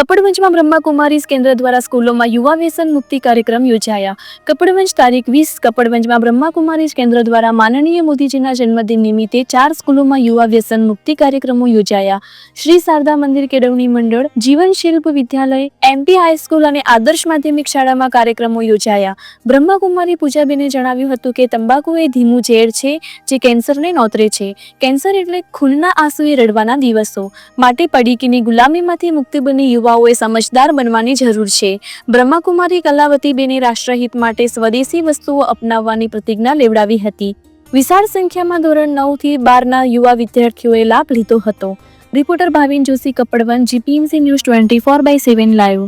કપડવંજમાં બ્રહ્માકુમારીઝ કેન્દ્ર દ્વારા સ્કૂલોમાં યુવા વ્યસન મુક્તિ કાર્યક્રમ યોજાયા. કપડવંજ તારીખ વીસ, કપડવંજમાં બ્રહ્માકુમારીઝ કેન્દ્ર દ્વારા માનનીય મોદીજીના જન્મદિન નિમિત્તે ચાર સ્કૂલોમાં યુવા વ્યસન મુક્તિ કાર્યક્રમો યોજાયા. શ્રી શારદા મંદિર કેળવણી મંડળ, જીવન શિલ્પ વિદ્યાલય, એમપી હાઈસ્કૂલ અને આદર્શ માધ્યમિક શાળામાં કાર્યક્રમો યોજાયા. બ્રહ્માકુમારી પૂજાબેને જણાવ્યું હતું કે તંબાકુ એ ધીમું ઝેર છે, જે કેન્સરને નોતરે છે. કેન્સર એટલે ખુલ્લા આંસુએ રડવાના દિવસો. માટે પડીકીની ગુલામીમાંથી મુક્તિ બની યુવાઓએ સમજદાર બનવાની જરૂર છે બ્રહ્માકુમારી કલાવતીબેને રાષ્ટ્રહિત માટે સ્વદેશી વસ્તુઓ અપનાવવાની પ્રતિજ્ઞા લેવડાવી હતી વિશાળ સંખ્યામાં ધોરણ નવ થી બારના યુવા વિદ્યાર્થીઓએ લાભ લીધો હતો reporter Bhavin Joshi Kapadvanj GPMC news twenty four by seven live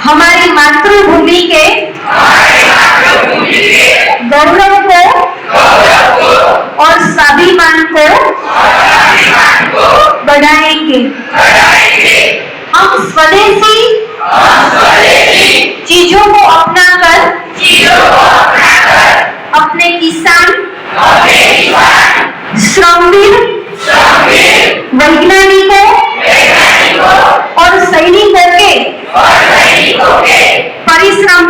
हमारी मातृभूमि के गौरव को और स्वाभिमान को बढ़ाएंगे हम स्वदेशी चीजों को अपनाकर अपने किसान श्रमवीर वैज्ञानिकों और सैनिकों के परिश्रम का